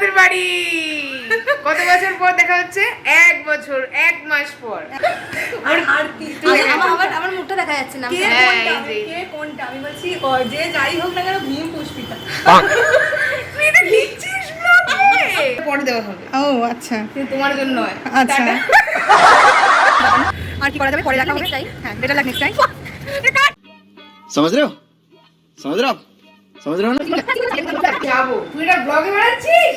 আমাদের বাড়ি কত বছর পর দেখা হচ্ছে এক বছর এক মাস পর আর আরতি আমার- আমার আমার- আমার মুখটা দেখা যাচ্ছে না কে হ্যাঁ, কোনটা এই যে। কে কোনটা আমি বলছি ও যে যাই হোক না কেন ভীম পুষ্পিতা তুই এটা লিখছিস ব্লগে পরে দেওয়া হবে ও আচ্ছা কিন্তু তোমার জন্য নয় আচ্ছা আর কি করা যাবে পরে দেখা হবে Next time. হ্যাঁ বেটার লাগ নেক্সট টাইম समझ रहे हो समझ रहे हो आप समझ रहे हो ना যাবো তুই এটা ব্লগে বানাচ্ছিস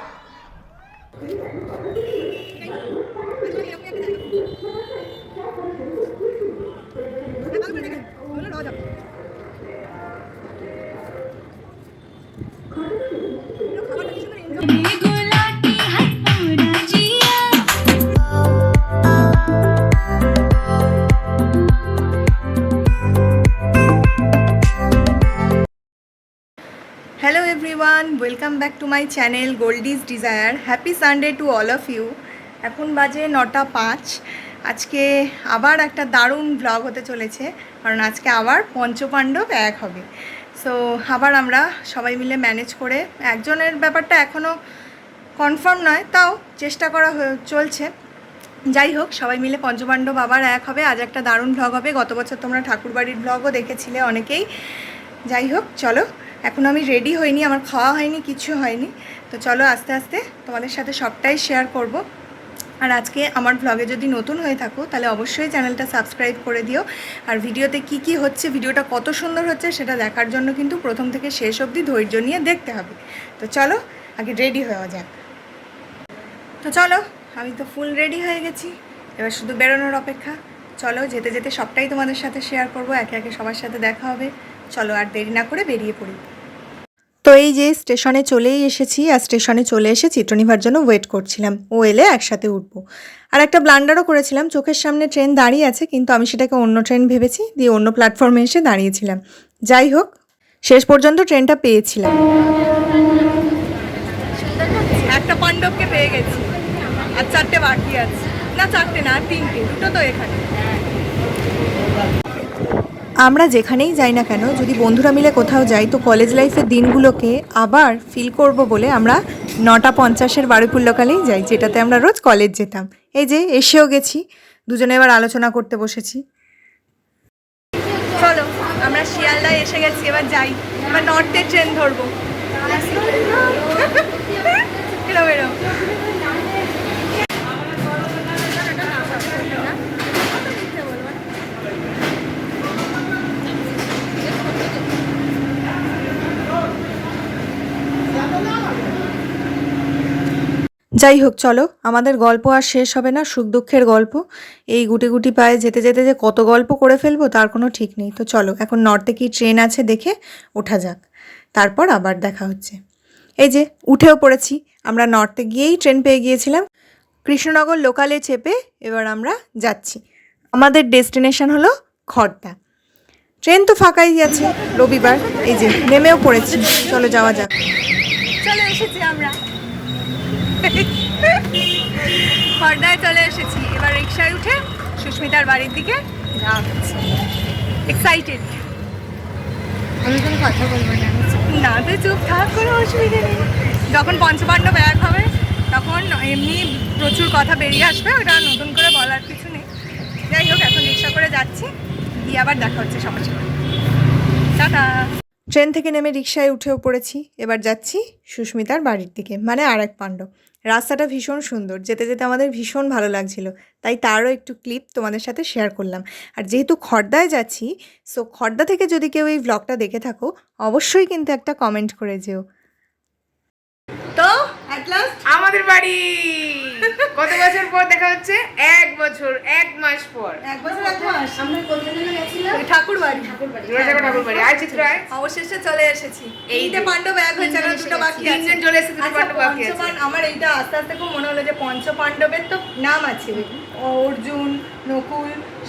Everyone welcome back to my channel Goldie's Desire happy Sunday to all of you এখন বাজে নটা পাঁচ। আজকে আবার একটা দারুণ ব্লগ হতে চলেছে, কারণ আজকে আবার পঞ্চপাণ্ডব এক হবে। সো আবার আমরা সবাই মিলে ম্যানেজ করে, একজনের ব্যাপারটা এখনও কনফার্ম নয়, তাও চেষ্টা করা চলছে। যাই হোক, সবাই মিলে পঞ্চপাণ্ডব আবার এক হবে। আজ একটা দারুণ ব্লগ হবে। গত বছর তোমরা ঠাকুরবাড়ির ব্লগও দেখেছিলে অনেকেই। যাই হোক, চলো। এখন আমি রেডি হইনি, আমার খাওয়া হয়নি, কিছু হয়নি। তো চলো আস্তে আস্তে তোমাদের সাথে সবটাই শেয়ার করব। আর আজকে আমার ব্লগে যদি নতুন হয়ে থাকো, তাহলে অবশ্যই চ্যানেলটা সাবস্ক্রাইব করে দিও। আর ভিডিওতে কি কি হচ্ছে, ভিডিওটা কত সুন্দর হচ্ছে, সেটা দেখার জন্য কিন্তু প্রথম থেকে শেষ অবধি ধৈর্য নিয়ে দেখতে হবে। তো চলো, আগে রেডি হওয়া যাক। তো চলো, আমি তো ফুল রেডি হয়ে গেছি। এবার শুধু বেরোনোর অপেক্ষা। চলো, যেতে যেতে সবটাই তোমাদের সাথে শেয়ার করব। একে একে সবার সাথে দেখা হবে। চলো, আর দেরি না করে বেরিয়ে পড়ি। তো এই যে স্টেশনে চলেই এসেছি আর স্টেশনে চলে এসে চিত্রনিভার জন্য ওয়েট করছিলাম। ও এলে একসাথে উঠবো। আর একটা ব্লান্ডারও করেছিলাম। চোখের সামনে ট্রেন দাঁড়িয়ে আছে, কিন্তু আমি সেটাকে অন্য ট্রেন ভেবেছি, দিয়ে অন্য প্ল্যাটফর্মে এসে দাঁড়িয়েছিলাম। যাই হোক, শেষ পর্যন্ত ট্রেনটা পেয়েছিলাম। একটা পাণ্ডবকে পেয়ে গেছি। আর চারটে বাকি আছে। না, চারটে না, তিনটে। দুটো তো এখানে। আমরা যেখানেই যাই না কেন, যদি বন্ধুরা মিলে কোথাও যাই, তো কলেজ লাইফের দিনগুলোকে আবার ফিল করব বলে আমরা নটা পঞ্চাশের লোকালেই যাই, যেটাতে আমরা রোজ কলেজ যেতাম। এই যে, এসেও গেছি। দুজনে এবার আলোচনা করতে বসেছি। চলো, আমরা শিয়ালদায় এসে গেছি, এবার যাই। এবার নর্থের ট্রেন ধরবো। যাই হোক, চলো, আমাদের গল্প আর শেষ হবে না, সুখ দুঃখের গল্প। এই গুটি গুটি পায়ে যেতে যেতে যে কত গল্প করে ফেলব, তার কোনো ঠিক নেই। তো চলো, এখন নর্থে কি ট্রেন আছে দেখে ওঠা যাক। তারপর আবার দেখা হচ্ছে। এই যে, উঠেও পড়েছি। আমরা নর্থে গিয়েই ট্রেন পেয়ে গিয়েছিলাম। কৃষ্ণনগর লোকালে চেপে এবার আমরা যাচ্ছি। আমাদের ডেস্টিনেশন হলো খড়দা। ট্রেন তো ফাঁকাই আছে, রবিবার। এই যে, নেমেও পড়েছি। চলো, যাওয়া যাক। চলে এসেছি আমরা। খড়দায় চলে এসেছি। এবার রিক্সায় উঠে সুস্মিতার বাড়ির দিকে যাওয়া হচ্ছে। এক্সাইটেড আমি কোনো কথা বলব না। না তো চুপ থাক কোনো অসুবিধা নেই। যখন পঞ্চপাণ্ডব এক হবে তখন এমনি প্রচুর কথা বেরিয়ে আসবে ওটা আর নতুন করে বলার কিছু নেই। যাই হোক এখন রিক্সা করে যাচ্ছি। দিয়ে আবার দেখা হচ্ছে সবার সাথে টাটা। ট্রেন থেকে নেমে রিক্সায় উঠেও পড়েছি। এবার যাচ্ছি সুস্মিতার বাড়ির দিকে মানে আর এক পাণ্ডব রাস্তাটা ভীষণ সুন্দর। যেতে যেতে আমাদের ভীষণ ভালো লাগছিল। তাই তারও একটু ক্লিপ তোমাদের সাথে শেয়ার করলাম। আর যেহেতু খর্দায় যাচ্ছি সো খর্দা থেকে যদি কেউ এই ব্লগটা দেখে থাকো, অবশ্যই কিন্তু একটা কমেন্ট করে যেও। তো আমাদের বাড়ি! কত বছর পর দেখা হচ্ছে? এক বছর এক মাস পর। এক বছর এক মাস। আমরা গেছিলাম। ঠাকুর বাড়ি ঠাকুর বাড়ি আয় চিত্র আয় অবশেষে চলে এসেছি। এই এইটা পাণ্ডব এক হয়েছে আর দুটো বাকি আছে। তিনজন চলে এসেছে দুটো আচ্ছা, পাণ্ডব বাকি আছে। আমার এইটা আস্তে আস্তে খুব মনে হলো যে পঞ্চ পাণ্ডবের তো নাম আছে। অর্জুন নকুল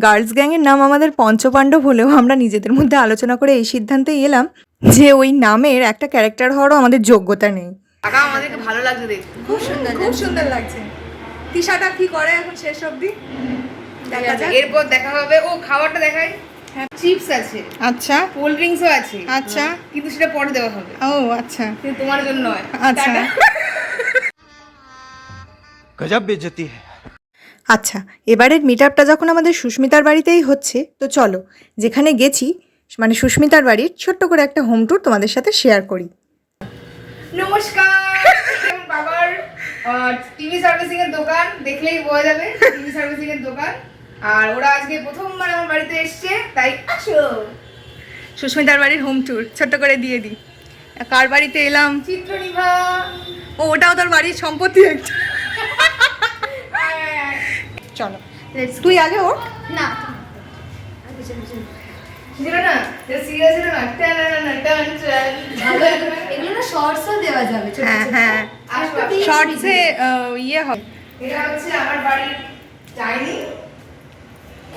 গার্লস গ্যাংয়ের নাম আমাদের পঞ্চপাণ্ডব হলেও আমরা নিজেদের মধ্যে আলোচনা করে এই সিদ্ধান্তে এলাম যে ওই নামের একটা ক্যারেক্টার হওয়ারও আমাদের যোগ্যতা নেই। আমাদেরকে ভালো লাগছে খুব সুন্দর খুব সুন্দর লাগছে। তিশাটা কি করে এখন শেষ অবধি? দেখা এরপর দেখা হবে। ও খাবারটা দেখাই। হ্যাঁ। চিপস আছে। আচ্ছা। কোল্ড ড্রিঙ্কসও আছে। আচ্ছা। কিন্তু সেটা পরে দেওয়া হবে। ও আচ্ছা। তোমার জন্য নয়। আচ্ছা। গজব বেজতি হ্যায়। আচ্ছা এবারের মিট আপটা যখন আমাদের সুস্মিতার বাড়িতেই হচ্ছে তো চলো যেখানে গেছি মানে সুস্মিতার বাড়ির ছোট্ট করে একটা হোম ট্যুর তোমাদের সাথে শেয়ার করি। নমস্কার বাবার টিভি সার্ভিসিং এর দোকান দেখলেই বোঝা যাবে টিভি সার্ভিসিং এর দোকান। আর ওরা আজকে প্রথমবার আমার বাড়িতে এসছে তাই আসো। সুস্মিতার বাড়ির হোম ট্যুর ছোট্ট করে দিয়ে দিই। কার বাড়িতে এলাম? চিত্রনিভা। ও ওটাও তোর বাড়ির সম্পত্তি একটা। চলো। তুই আগে ওর না। শর্টসে ইয়ে হবে। এটা হচ্ছে আমার বাড়ির ডাইনিং।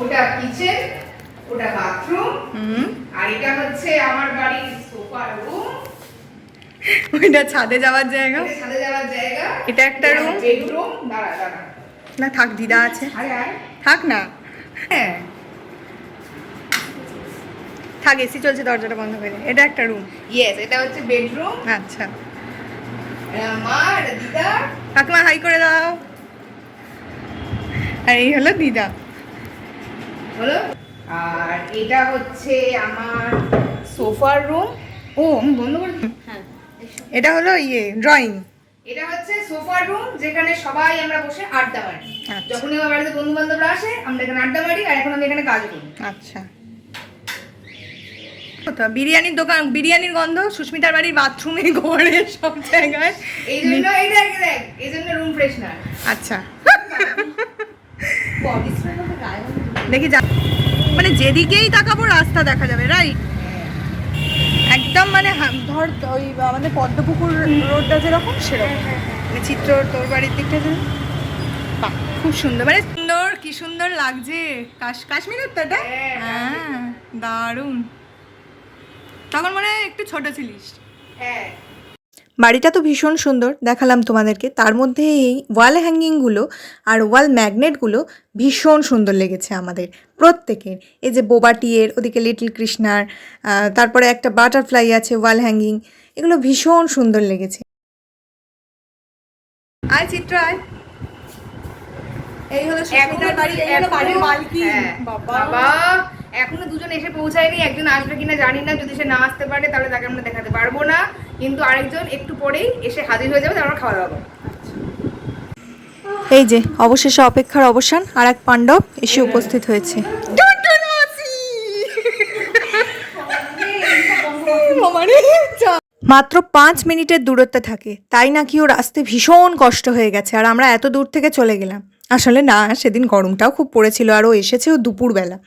ওটা কিচেন ওটা বাথরুম আর এটা হচ্ছে আমার বাড়ির সোফা রুম ওইটা ছাদে যাওয়ার জায়গা। এটা ছাদে যাওয়ার জায়গা। এটা একটা রুম বেডরুম দাঁড়া দাঁড়া। না থাক দিদা আছে। থাক না। হ্যাঁ। থাক এসি চলছে দরজাটা বন্ধ করে এটা একটা রুম ইয়েস এটা হচ্ছে বেডরুম আচ্ছা। কাকিমা হাই করে দাও। আর এই হলো দিদা। হলো? আর এটা হচ্ছে আমার সোফার রুম ও আমি বন্ধ করে হ্যাঁ এটা হলো ইয়ে ড্রয়িং এটা হচ্ছে সোফার রুম যেখানে সবাই আমরা বসে আড্ডা মারি। আচ্ছা। যখনই আমার বাড়িতে বন্ধু বান্ধবরা আসে আমরা এখানে আড্ডা মারি আর এখন আমি এখানে কাজ করি। আচ্ছা। বিরিয়ানির দোকান বিরিয়ানির গন্ধ সুস্মিতার বাড়ির বাথরুমে ঘরে সব জায়গায়। এই জন্য এই দেখ এই দেখ এই জন্য রুম ফ্রেশনার আচ্ছা। দেখি যা মানে যেদিকেই তাকাবো রাস্তা দেখা যাবে রাইট একদম মানে ধর ওই আমাদের পদ্মপুকুর রোডটা যেরকম সেরকম। মানে চিত্র তোর বাড়ির দিকটা যেন বাহ, খুব সুন্দর। মানে সুন্দর কি সুন্দর লাগছে। কাশ কাশ্মীরের তো এটা? হ্যাঁ, হ্যাঁ দারুণ। তখন মনে হয় একটু ছোট ছিলিস। হ্যাঁ। বাড়িটা তো ভীষণ সুন্দর দেখালাম তোমাদেরকে। তার মধ্যে এই ওয়াল হ্যাঙ্গিংগুলো আর ওয়াল ম্যাগনেটগুলো ভীষণ সুন্দর লেগেছে আমাদের প্রত্যেকের। এই যে বোবাটিয়ের ওদিকে লিটল কৃষ্ণার তারপরে একটা বাটারফ্লাই আছে ওয়াল হ্যাঙ্গিং এগুলো ভীষণ সুন্দর লেগেছে। আয় চিত্র আয়। এই হলো সুস্মিতার বাড়ি এই হলো বাড়ির মালকিন। হ্যাঁ। বাবা এখনও দুজন এসে পৌঁছায়নি একজন আসবে কিনা জানি না যদি সে না আসতে পারে তাহলে তাকে আমরা দেখাতে পারব না। কিন্তু আরেকজন একটু পরেই এসে হাজির হয়ে যাবে তারপর খাওয়া দাওয়া করব। এই যে অবশেষে অপেক্ষার অবসান আর এক পাণ্ডব এসে উপস্থিত হয়েছে। মাত্র পাঁচ মিনিটের দূরত্বে থাকে। তাই নাকি ওর আসতে ভীষণ কষ্ট হয়ে গেছে আর আমরা এত দূর থেকে চলে গেলাম। আসলে না সেদিন গরমটাও খুব পড়েছিল আর ও এসেছে ও দুপুরবেলা।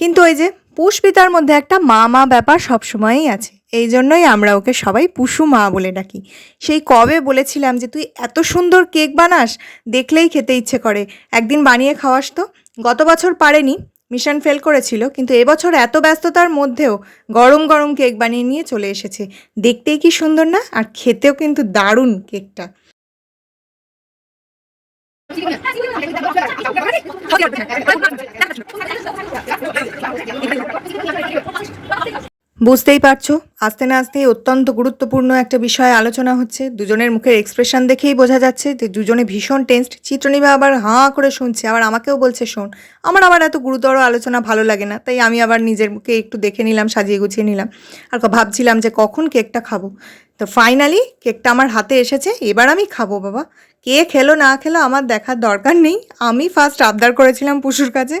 কিন্তু ওই যে পুষ্পিতার মধ্যে একটা মা মা ব্যাপার সবসময়ই আছে। এই জন্যই আমরা ওকে সবাই পুষু মা বলে ডাকি। সেই কবে বলেছিলাম যে, তুই এত সুন্দর কেক বানাস, দেখলেই খেতে ইচ্ছে করে। একদিন বানিয়ে খাওয়াস তো। গত বছর পারেনি, মিশন ফেল করেছিল, কিন্তু এবছর এত ব্যস্ততার মধ্যেও গরম গরম কেক বানিয়ে নিয়ে চলে এসেছে। দেখতেই কি সুন্দর না? আর খেতেও কিন্তু দারুণ কেকটা। 大西瓜又涨价了我们这超低了 বুঝতেই পারছ, আস্তে না আস্তে অত্যন্ত গুরুত্বপূর্ণ একটা বিষয়ে আলোচনা হচ্ছে। দুজনের মুখের এক্সপ্রেশন দেখেই বোঝা যাচ্ছে যে দুজনে ভীষণ টেন্সড চিত্রনিভা আবার হাঁ করে শুনছে, আবার আমাকেও বলছে, শোন, আমার আবার এত গুরুতর আলোচনা ভালো লাগে না। তাই আমি আবার নিজের মুখে একটু দেখে নিলাম, সাজিয়ে গুছিয়ে নিলাম। আর ভাবছিলাম যে কখন কেকটা খাব। তো ফাইনালি কেকটা আমার হাতে এসেছে, এবার আমি খাব, বাবা। কে খেলো, না খেলো আমার দেখার দরকার নেই। আমি ফার্স্ট আবদার করেছিলাম পুষুর কাছে।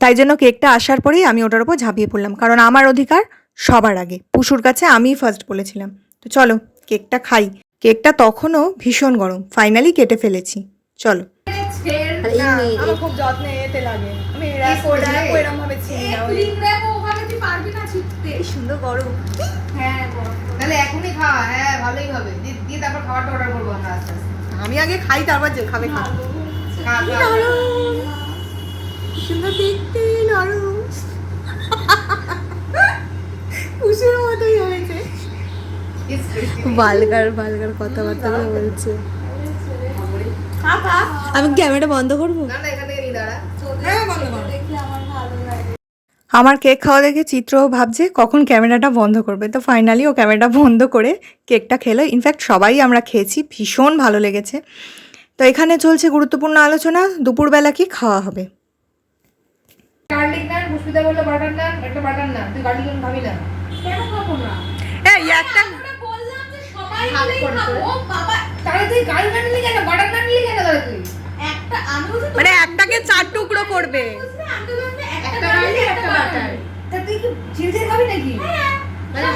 তাই জন্য কেকটা আসার পরেই আমি ওটার উপর ঝাঁপিয়ে পড়লাম। কারণ আমার অধিকার সবার আগে। পুষুর কাছে আমিই ফার্স্ট বলেছিলাম। তো চলো কেকটা খাই। কেকটা তখনও ভীষণ গরম। ফাইনালি কেটে ফেলেছি। চলো। আর এই মেয়ে- আমার খুব যত্নে এতে লাগে। আমি এরকম ভাবে চিনি না ওই- সুন্দর গরম। হ্যাঁ তাহলে এখনই খাওয়া হ্যাঁ ভালোই হবে। দিয়ে- দিয়ে তারপর খাবারটা অর্ডার করব আমরা আস্তে আস্তে। আমি আগে খাই তারপর যে খাবে খা। সুন্দর দেখতে নরম কুসুর মতোই হয়েছে। বালগার বালগার কথাবার্তা বলছে। আমি ক্যামেরা বন্ধ করব? হ্যাঁ বন্ধ করো। আমার কেক খাওয়া দেখে চিত্র ভাবছে কখন ক্যামেরাটা বন্ধ করবে। তো ফাইনালি ও ক্যামেরাটা বন্ধ করে কেকটা খেলো। ইনফ্যাক্ট সবাই আমরা খেয়েছি ভীষণ ভালো লেগেছে। তো এখানে চলছে গুরুত্বপূর্ণ আলোচনা দুপুরবেলা কি খাওয়া হবে? গার্লিক নান পুষ্পিতা বলল বাটার নান একটা বাটার নান তুই গার্লিক নান খাব না? এই একটা বললাম যে সবাই ভাগ খাব। বাবা তাহলে তুই কেন? বাটার কেন তাহলে তুই? একটা মানে একটাকে চার টুকরো করবে। একটা একটা বাটার তা তুই কি চিড়ে খাবি নাকি? মানে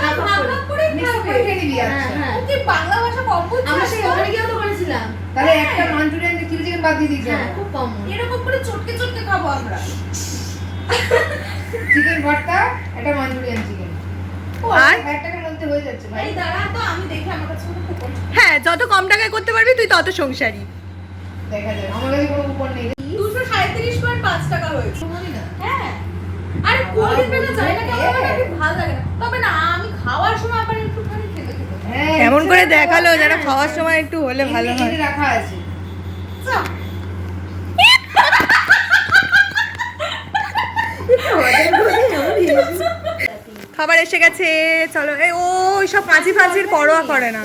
করে Mix করে খেয়ে নিবি আচ্ছা। বাংলা ভাষা কম বুঝছিস? আমরা সেই ওখানে গিয়েও তো করেছিলাম তাহলে একটা মাঞ্চুরিয়ান চিলি চিকেন বাদ দিয়ে দিয়েছি। হ্যাঁ খুব কম। এরকম করে চটকে চটকে খাব আমরা। চিকেন ভর্তা একটা মাঞ্চুরিয়ান চিকেন টাকার মধ্যে হয়ে যাচ্ছে ভাই। দাঁড়া তো আমি দেখি আমার কাছে হ্যাঁ যত কম টাকায় করতে পারবি তুই তত সংসারী। দেখা যায় আমার কাছে কোনো কুপন নেই। দুশো সাঁত্রিশ পয়েন্ট পাঁচ টাকা হয়েছে হ্যাঁ। আরে কোল্ড ড্রিঙ্ক যায় না কেমন হ্যাঁ। লাগে? ভালো লাগে না। তবে না আমি খাওয়ার সময় আবার একটুখানি খেতে খেতে। হ্যাঁ এমন করে দেখাল যারা খাওয়ার সময় একটু হলে ভালো হয়। রাখা আছে। খাবার এসে গেছে চলো। এই ও সব কাঁচি ফাঁচির পরোয়া করে না।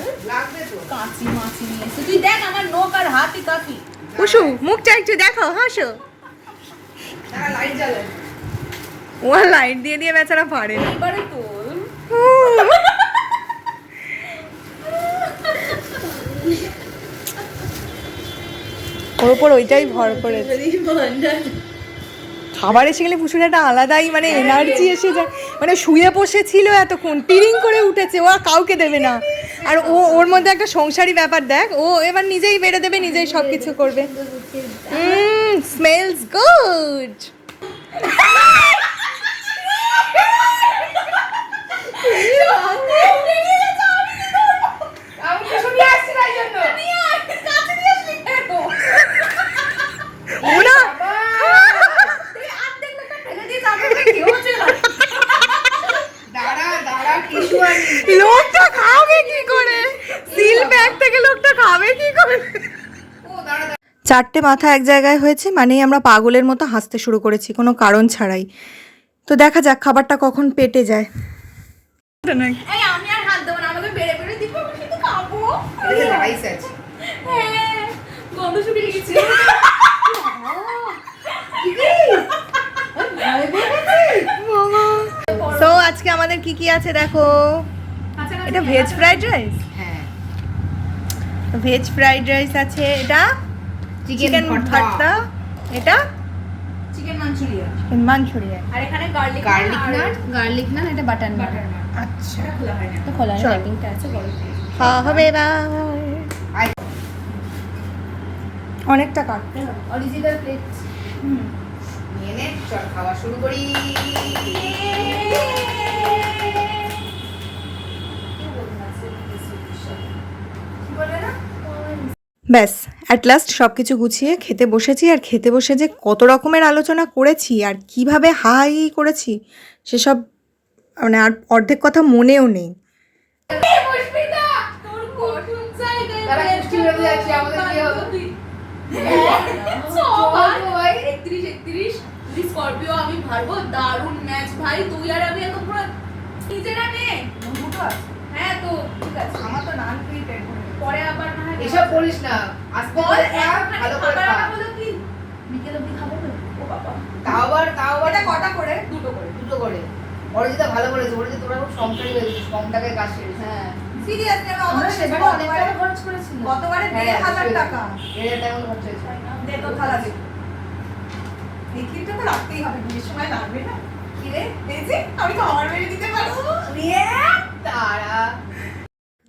কাঁচি মাছি নিয়ে তুই দেখ আমার নোক আর হাতি কাকি। উশু মুখটা একটু দেখো হাসো। ও লাইট দিয়ে দিয়ে বেচারা পারে না। এবারে ওর উপর ওইটাই ভর করেছে। খাবার এসে গেলে পুষুর একটা আলাদাই মানে এনার্জি এসে যায়। মানে শুয়ে বসেছিল এতক্ষণ টিরিং করে উঠেছে ও কাউকে দেবে না। আর ও, ওর মধ্যে একটা সংসারী ব্যাপার দেখ, ও এবার নিজেই বেড়ে দেবে, নিজেই সব কিছু করবে স্মেলস গুড আমি তো শুনে আসছি তাই জন্য কাছে নিয়ে আসলি কেন ওরা তুই অর্ধেক লোকটা ফেলে দিয়ে যাবে কেউ ছিল দাঁড়া দাঁড়া টিস্যু আনি লোকটা খাবে কি করে সিল ব্যাগ থেকে লোকটা খাবে কি করে ও দাঁড়া দাঁড়া চারটে মাথা এক জায়গায় হয়েছে মানেই আমরা পাগলের মতো হাসতে শুরু করেছি কোনো কারণ ছাড়াই। তো দেখা যাক খাবারটা কখন পেটে যায়। এই আমি আর হাত দেবো না আমাকে বেড়ে বেড়ে দিব আমি কিন্তু খাব। এটা রাইস আছে। গন্ধ শুকিয়ে গেছে। তো আজকে আমাদের কি কি আছে দেখো? এটা ভেজ ফ্রাইড রাইস হ্যাঁ। ভেজ ফ্রাইড রাইস আছে এটা চিকেন ভর্তা। এটা? চিকেন মাঞ্চুরিয়ান মাঞ্চুরিয়ান আর এখানে garlic garlic naan garlic naan এটা বাটার বাটার আচ্ছা। খোলা হয় না। তো খোলা চল। প্যাকিংটা আছে বড় খাওয়া হবে এবার অনেকটা কাটতে হবে অরিজিনাল প্লেট নিয়ে নে চল খাওয়া শুরু করি। ব্যাস অ্যাট লাস্ট সব কিছু গুছিয়ে খেতে বসেছি আর খেতে বসে যে কত রকমের আলোচনা করেছি আর কীভাবে হাই করেছি সেসব মানে আর অর্ধেক কথা মনেও নেই স্করপিও আমি ভারবো দারুণ ম্যাচ ভাই তুই আর আমি এখন পুরো নিজেরা নে হ্যাঁ তো ঠিক আছে আমার তো নান খেয়ে পেট ভরে গেছে। পরে আবার না এসব বলিস না। করে ভালো করে খা। কি? বিকেল অবধি খাব? ও বাবা। তাও আবার তাও আবার কটা করে? দুটো করে। দুটো করে। অরিজিতা ভালো তোরা খুব সংসারী হয়েছিস কম টাকায় কাজ সেরেছিস। হ্যাঁ। সিরিয়াসলি আমরা অবাক সেবারে অনেক টাকা খরচ করেছিলাম। গতবারে হ্যাঁ, টাকা। টাকা হয়েছে। দে তো দে তো রাখতেই হবে। বিয়ের সময় লাগবে না। কি রে? এই যে আমি তো আমার মেরে দিতে পারব। তারা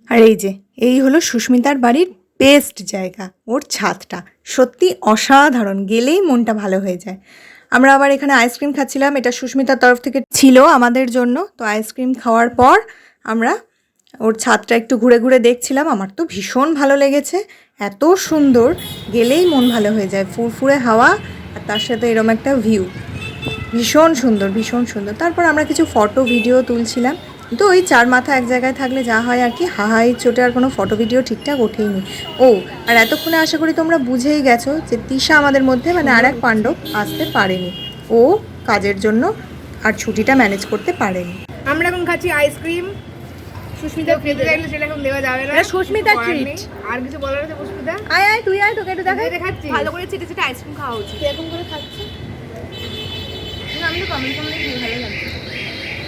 আর এই যে এই হলো সুস্মিতার বাড়ির বেস্ট জায়গা, ওর ছাদটা। সত্যি অসাধারণ, গেলেই মনটা ভালো হয়ে যায়। আমরা আবার এখানে আইসক্রিম খাচ্ছিলাম, এটা সুস্মিতার তরফ থেকে ছিল আমাদের জন্য। তো আইসক্রিম খাওয়ার পর আমরা ওর ছাদটা একটু ঘুরে ঘুরে দেখছিলাম, আমার তো ভীষণ ভালো লেগেছে। এত সুন্দর, গেলেই মন ভালো হয়ে যায়, ফুরফুরে হাওয়া আর তার সাথে এরম একটা ভিউ ভীষণ সুন্দর ভীষণ সুন্দর। তারপর আমরা কিছু ফটো ভিডিও তুলছিলাম। তো ওই চার মাথা এক জায়গায় থাকলে যা হয় আর কি হাহাই চোটে আর কোনো ফটো ভিডিও ঠিকঠাক ওঠেইনি। ও আর এতক্ষণে আশা করি তোমরা বুঝেই গেছো যে তিশা আমাদের মধ্যে মানে আর এক পাণ্ডব আসতে পারেনি। ও কাজের জন্য আর ছুটিটা ম্যানেজ করতে পারেনি। আমরা এখন খাচ্ছি আইসক্রিম সুস্মিতা খেতে চাইলে সেটা এখন দেওয়া যাবে না। আর কিছু বলার আছে সুস্মিতা? আয় আয় তুই আয় তোকে একটু দেখাই। দেখাচ্ছি ভালো করে চেটে চেটে আইসক্রিম খাওয়া উচিত। এরকম করে খাচ্ছি আমি তো কমেন্ট করলে ভালো লাগছে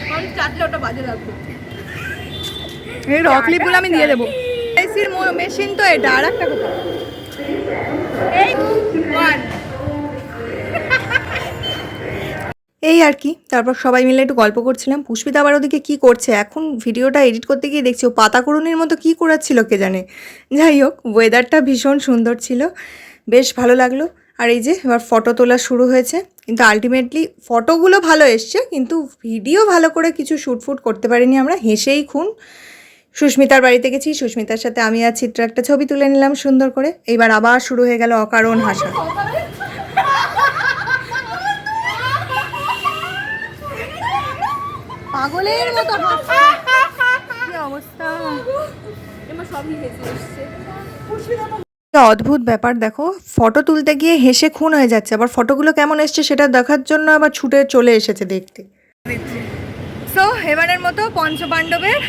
কারণ চাটলে ওটা বাজে লাগবে এই রক ক্লিপগুলো আমি দিয়ে দেবো। এসির মেশিন তো এটা আর একটা কোথাও ওয়ান এই আর কি তারপর সবাই মিলে একটু গল্প করছিলাম। পুষ্পিতা আবার ওদিকে কী করছে? এখন ভিডিওটা এডিট করতে গিয়ে দেখছি ও পাতাকুড়ুনির মতো কী করাচ্ছিল কে জানে? যাই হোক ওয়েদারটা ভীষণ সুন্দর ছিল। বেশ ভালো লাগল। আর এই যে এবার ফটো তোলা শুরু হয়েছে। কিন্তু আলটিমেটলি ফটোগুলো ভালো এসছে, কিন্তু ভিডিও ভালো করে কিছু শ্যুট ফুট করতে পারিনি আমরা। হেসেই খুন। সুস্মিতার বাড়িতে গেছি, সুস্মিতার সাথে আমি আর চিত্র একটা ছবি তুলে নিলাম সুন্দর করে। এইবার আবার শুরু হয়ে গেল অকারণ হাসা। অবস্থা? অদ্ভুত ব্যাপার দেখো। ফটো তুলতে গিয়ে হেসে খুন হয়ে যাচ্ছে। আবার ফটোগুলো কেমন এসছে সেটা দেখার জন্য আবার ছুটে চলে এসেছে দেখতে। সো এবারের মতো পঞ্চপাণ্ডবের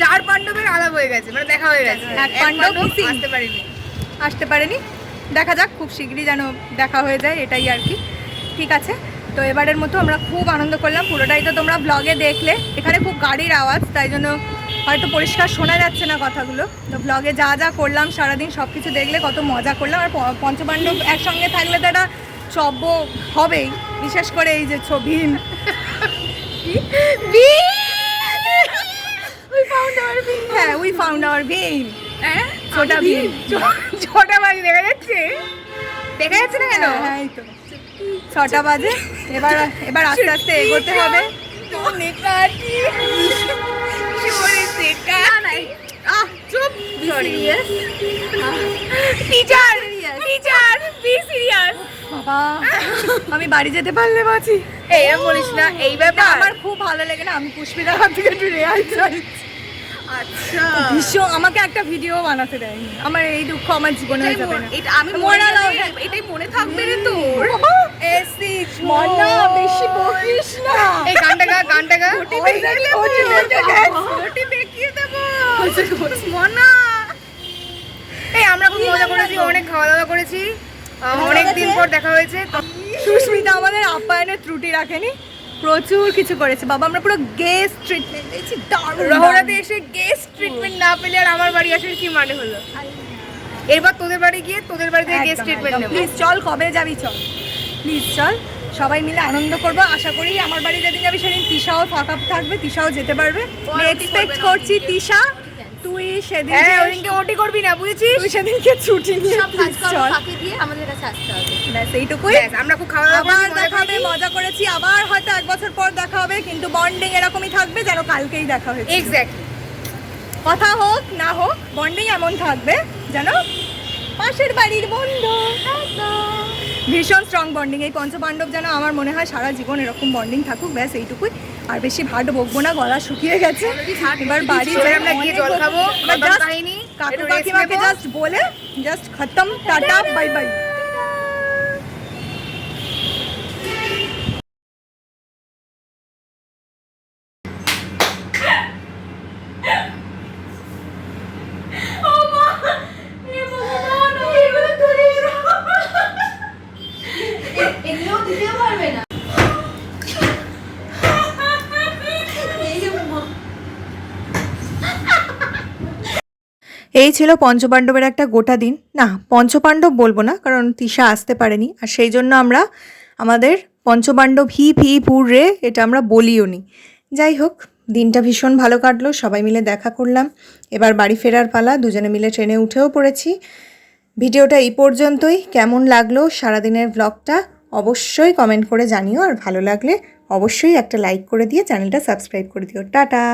চার পাণ্ডবের আলাপ হয়ে গেছে মানে দেখা হয়ে গেছে। এক পাণ্ডব। আসতে পারেনি। আসতে পারেনি। দেখা যাক খুব শীঘ্রই যেন দেখা হয়ে যায় এটাই আর কি। ঠিক আছে? তো এবারের মতো আমরা খুব আনন্দ করলাম। পুরোটাই তো তোমরা ব্লগে দেখলে। এখানে খুব গাড়ির আওয়াজ তাই জন্য হয়তো পরিষ্কার শোনা যাচ্ছে না কথাগুলো। তো ব্লগে যা যা করলাম সারাদিন সব কিছু দেখলে কত মজা করলাম। আর পঞ্চপাণ্ডব একসঙ্গে থাকলে তো একটা চব্য হবেই বিশেষ করে এই যে ছবি হ্যাঁ উই ফাউন্ড আওয়ার ভেইন হ্যাঁ ছোটা ভীম ছটা বাজে দেখা যাচ্ছে? দেখা যাচ্ছে না কেন? হ্যাঁ, তো। ছটা বাজে। এবার এবার আস্তে আস্তে এগোতে হবে। চুপ টিচার টিচার বি সিরিয়াস বাবা আমি বাড়ি যেতে পারলে বাঁচি। এই বলিস না এই ব্যাপার। আমার খুব ভালো লাগে না আমি পুষ্পিতার হাত থেকে একটু চাই। আচ্ছা। ভীষণ আমাকে একটা ভিডিও বানাতে দেয়নি আমার এই দুঃখ আমার জীবনে হয়ে যাবে না। এটা আমি মনে মনে এটাই মনে থাকবে রে তো এসিড মনা বেশি বকিস না। এই গানটা গা গানটা গা। ওটি দেবো। মনা। এই আমরা খুব মজা করেছি অনেক খাওয়া দাওয়া করেছি অনেক দিন পর দেখা হয়েছে সুস্মিতা আমাদের আপ্যায়নের ত্রুটি রাখেনি প্রচুর কিছু করেছে বাবা আমরা পুরো গেস্ট ট্রিটমেন্ট দারুণ রহরাতে এসে গেস্ট ট্রিটমেন্ট না পেলে আর আমার বাড়ি আসার কি মানে হলো? এরপর তোদের বাড়ি গিয়ে তোদের বাড়িতে গেস্ট ট্রিটমেন্ট নেব। প্লিজ চল কবে যাবি চল? প্লিজ চল সবাই মিলে আনন্দ করব আশা করি আমার বাড়ি যেদিন যাবি সেদিন তিশাও ফাঁকা থাকবে তিশাও যেতে পারবে। এক্সপেক্ট করছি তিশা। তুই সেদিন হ্যাঁ ওদিনকে ওটি করবি না বুঝেছিস? তুই সেদিনকে ছুটি নিয়ে সব কাজকর্ম ফাঁকি দিয়ে আমাদের কাছে আসতে হবে। ব্যাস এইটুকুই। ব্যাস, আমরা খুব খাওয়া দাওয়া আবার মজা দেখা হবে করেছি। মজা করেছি আবার হয়তো এক বছর পর দেখা হবে কিন্তু বন্ডিং এরকমই থাকবে যেন কালকেই দেখা হয়েছে। এক্স্যাক্ট কথা হোক না হোক বন্ডিং এমন থাকবে যেন পাশের বাড়ির বন্ধু। ভীষণ স্ট্রং বন্ডিং এই পঞ্চপাণ্ডব যেন আমার মনে হয় সারা জীবন এরকম বন্ডিং থাকুক ব্যাস এইটুকুই। আর বেশি ভাট বকবো না গলা শুকিয়ে গেছে। এবার বাড়ি যাই, আমরা গিয়ে জল খাব, কাকু কাকিমাকে জাস্ট বলে জাস্ট খতম টাটা বাই বাই এগুলো দিতেও পারবে না এই ছিল পঞ্চপাণ্ডবের একটা গোটা দিন। না, পঞ্চপাণ্ডব বলব না, কারণ তিশা আসতে পারেনি। আর সেই জন্য আমরা আমাদের পঞ্চপাণ্ডব হি ফি পুর রে, এটা আমরা বলিও নি। যাই হোক, দিনটা ভীষণ ভালো কাটলো, সবাই মিলে দেখা করলাম। এবার বাড়ি ফেরার পালা, দুজনে মিলে ট্রেনে উঠেও পড়েছি। ভিডিওটা এই পর্যন্তই, কেমন লাগল সারাদিনের ব্লগটা অবশ্যই কমেন্ট করে জানিও, আর ভালো লাগলে অবশ্যই একটা লাইক করে দিয়ে চ্যানেলটা সাবস্ক্রাইব করে দিও। টাটা!